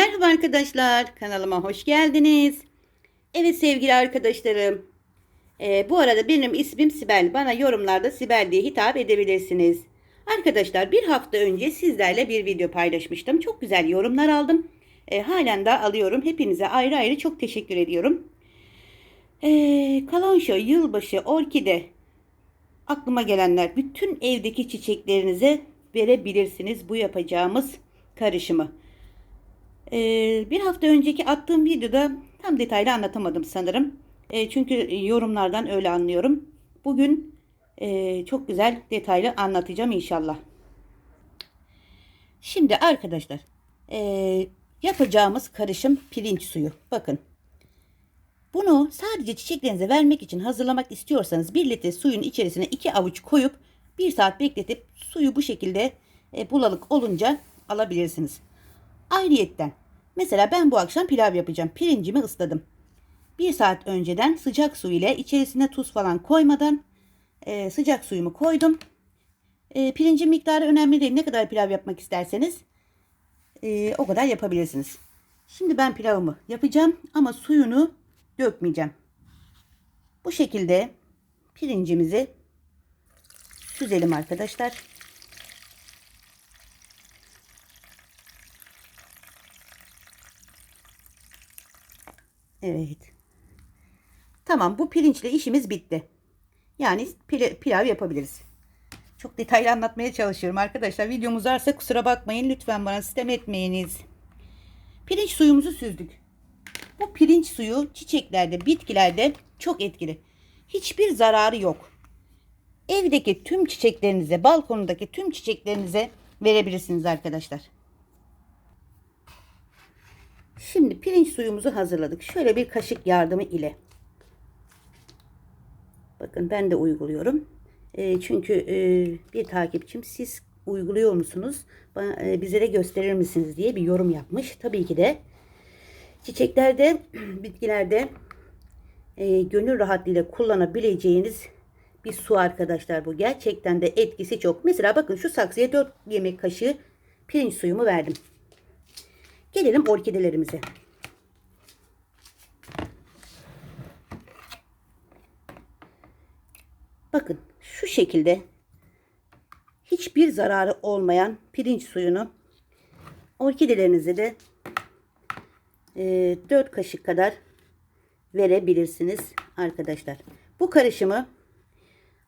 Merhaba arkadaşlar, kanalıma hoş geldiniz. Evet sevgili arkadaşlarım, e, bu arada benim ismim Sibel. Bana yorumlarda Sibel diye hitap edebilirsiniz. Arkadaşlar bir hafta önce sizlerle bir video paylaşmıştım. Çok güzel yorumlar aldım. E, halen de alıyorum. Hepinize ayrı ayrı çok teşekkür ediyorum. E, kalanşo, yılbaşı, orkide aklıma gelenler bütün evdeki çiçeklerinize verebilirsiniz bu yapacağımız karışımı. Ee, bir hafta önceki attığım videoda tam detaylı anlatamadım sanırım. Ee, çünkü yorumlardan öyle anlıyorum. Bugün e, çok güzel detaylı anlatacağım inşallah. Şimdi arkadaşlar e, yapacağımız karışım pirinç suyu. Bakın. Bunu sadece çiçeklerinize vermek için hazırlamak istiyorsanız 1 litre suyun içerisine 2 avuç koyup 1 saat bekletip suyu bu şekilde e, bulanık olunca alabilirsiniz. Ayrıyetten mesela ben bu akşam pilav yapacağım. Pirincimi ısladım. Bir saat önceden sıcak su ile içerisine tuz falan koymadan e, sıcak suyumu koydum. E, pirincin miktarı önemli değil. Ne kadar pilav yapmak isterseniz e, o kadar yapabilirsiniz. Şimdi ben pilavımı yapacağım ama suyunu dökmeyeceğim. Bu şekilde pirincimizi süzelim arkadaşlar. Evet. Tamam bu pirinçle işimiz bitti. Yani pil- pilav yapabiliriz. Çok detaylı anlatmaya çalışıyorum arkadaşlar. Videom uzarsa kusura bakmayın. Lütfen bana sistem etmeyiniz. Pirinç suyumuzu süzdük. Bu pirinç suyu çiçeklerde, bitkilerde çok etkili. Hiçbir zararı yok. Evdeki tüm çiçeklerinize, balkonundaki tüm çiçeklerinize verebilirsiniz arkadaşlar. Şimdi pirinç suyumuzu hazırladık. Şöyle bir kaşık yardımı ile. Bakın ben de uyguluyorum. E, çünkü e, bir takipçim siz uyguluyor musunuz? Bana, e, bize de gösterir misiniz diye bir yorum yapmış. Tabii ki de çiçeklerde, bitkilerde e, gönül rahatlığıyla kullanabileceğiniz bir su arkadaşlar bu. Gerçekten de etkisi çok. Mesela bakın şu saksıya 4 yemek kaşığı pirinç suyumu verdim. Gelelim orkidelerimize. Bakın şu şekilde hiçbir zararı olmayan pirinç suyunu orkidelerinize de e, 4 kaşık kadar verebilirsiniz arkadaşlar. Bu karışımı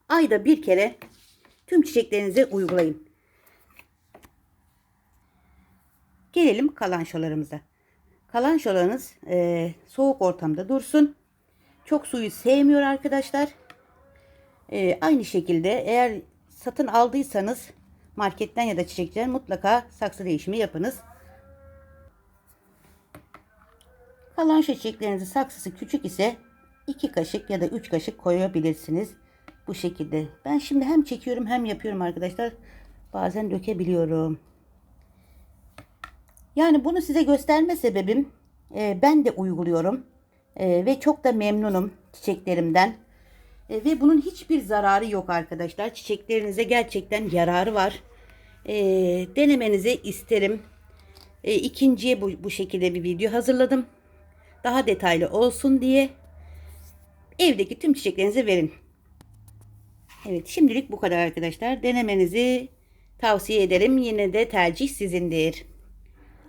ayda bir kere tüm çiçeklerinize uygulayın. Gelelim kalançolarımıza. Kalançolarınız e, soğuk ortamda dursun. Çok suyu sevmiyor arkadaşlar. E, aynı şekilde eğer satın aldıysanız marketten ya da çiçekçiden mutlaka saksı değişimi yapınız. Kalanço çiçeklerinizin saksısı küçük ise 2 kaşık ya da 3 kaşık koyabilirsiniz. Bu şekilde. Ben şimdi hem çekiyorum hem yapıyorum arkadaşlar. Bazen dökebiliyorum. Yani bunu size gösterme sebebim e, ben de uyguluyorum e, ve çok da memnunum çiçeklerimden. E, ve bunun hiçbir zararı yok arkadaşlar. Çiçeklerinize gerçekten yararı var. E, denemenizi isterim. E, ikinciye bu, bu şekilde bir video hazırladım. Daha detaylı olsun diye evdeki tüm çiçeklerinize verin. Evet şimdilik bu kadar arkadaşlar. Denemenizi tavsiye ederim. Yine de tercih sizindir.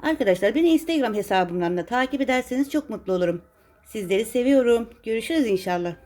Arkadaşlar beni Instagram hesabımdan da takip ederseniz çok mutlu olurum. Sizleri seviyorum. Görüşürüz inşallah.